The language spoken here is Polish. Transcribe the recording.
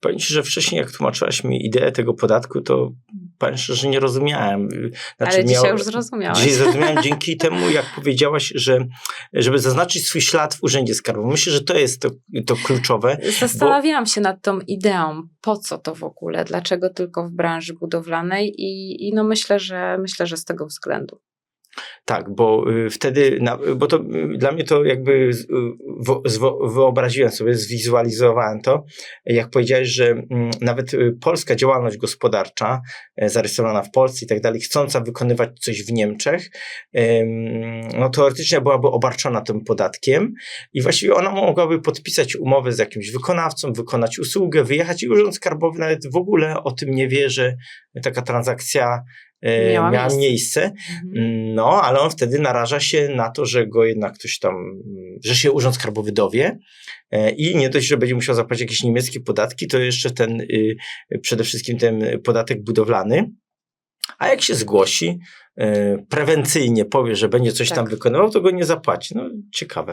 Powiem ci, że wcześniej jak tłumaczyłaś mi ideę tego podatku, to powiem szczerze, że nie rozumiałem. Znaczy, Ale dzisiaj miał- już zrozumiałeś. Dzisiaj zrozumiałem dzięki temu, jak powiedziałaś, że żeby zaznaczyć swój ślad w Urzędzie Skarbowym. Myślę, że to jest to, to kluczowe. Zastanawiałam się nad tą ideą, po co to w ogóle, dlaczego tylko w branży budowlanej i, i no myślę, że myślę, że z tego względu. Tak, bo y, wtedy, bo to y, dla mnie to jakby y, wyobraziłem sobie, zwizualizowałem to, jak powiedziałeś, że mm, nawet polska działalność gospodarcza, e, zarejestrowana w Polsce i tak dalej, chcąca wykonywać coś w Niemczech, em, no teoretycznie byłaby obarczona tym podatkiem i właściwie ona mogłaby podpisać umowę z jakimś wykonawcą, wykonać usługę, wyjechać i Urząd Skarbowy nawet w ogóle o tym nie wie, że taka transakcja Miała miała miejsce. Mhm. No, ale on wtedy naraża się na to, że go jednak ktoś tam, że się Urząd Skarbowy dowie e, i nie dość, że będzie musiał zapłacić jakieś niemieckie podatki, to jeszcze ten, y, przede wszystkim ten podatek budowlany. A jak się zgłosi, e, prewencyjnie powie, że będzie coś tam Tak. wykonywał, to go nie zapłaci. No, ciekawe.